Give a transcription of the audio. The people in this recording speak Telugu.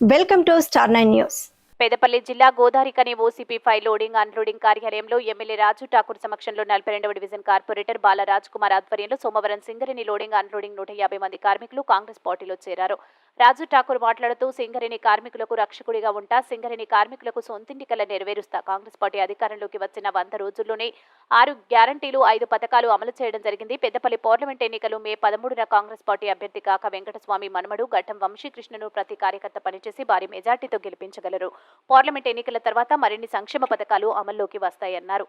Welcome to star nine news. Peddapalli జిల్లా Godavarikhani OCP five loading unloading కార్యాలయంలో ఎమ్మెల్యే రాజు ఠాకూర్ సమక్షంలో నలభై రెండవ డివిజన్ కార్పొరేటర్ బాలరాజ్ కుమార్ ఆధ్వర్యంలో సోమవారం సింగరేణి లోడింగ్ అన్లోడింగ్ నూట యాభై మంది కార్మికులు కాంగ్రెస్ పార్టీలో చేరారు. రాజు ఠాకూర్ మాట్లాడుతూ సింగరేణి కార్మికులకు రక్షకుడిగా ఉంటా సింగరేణి కార్మికులకు సొంతింటి కల నెరవేరుస్తా కాంగ్రెస్ పార్టీ అధికారంలోకి వచ్చిన వంద రోజుల్లోనే ఆరు గ్యారంటీలు ఐదు పథకాలు అమలు చేయడం జరిగింది పెద్దపల్లి పార్లమెంట్ ఎన్నికలు మే పదమూడున కాంగ్రెస్ పార్టీ అభ్యర్థి కాక వెంకటస్వామి మనుమడు ఘట్టం వంశీకృష్ణను ప్రతి కార్యకర్త పనిచేసి భారీ మెజార్టీతో గెలిపించగలరు పార్లమెంట్ ఎన్నికల తర్వాత మరిన్ని సంక్షేమ పథకాలు అమల్లోకి వస్తాయన్నారు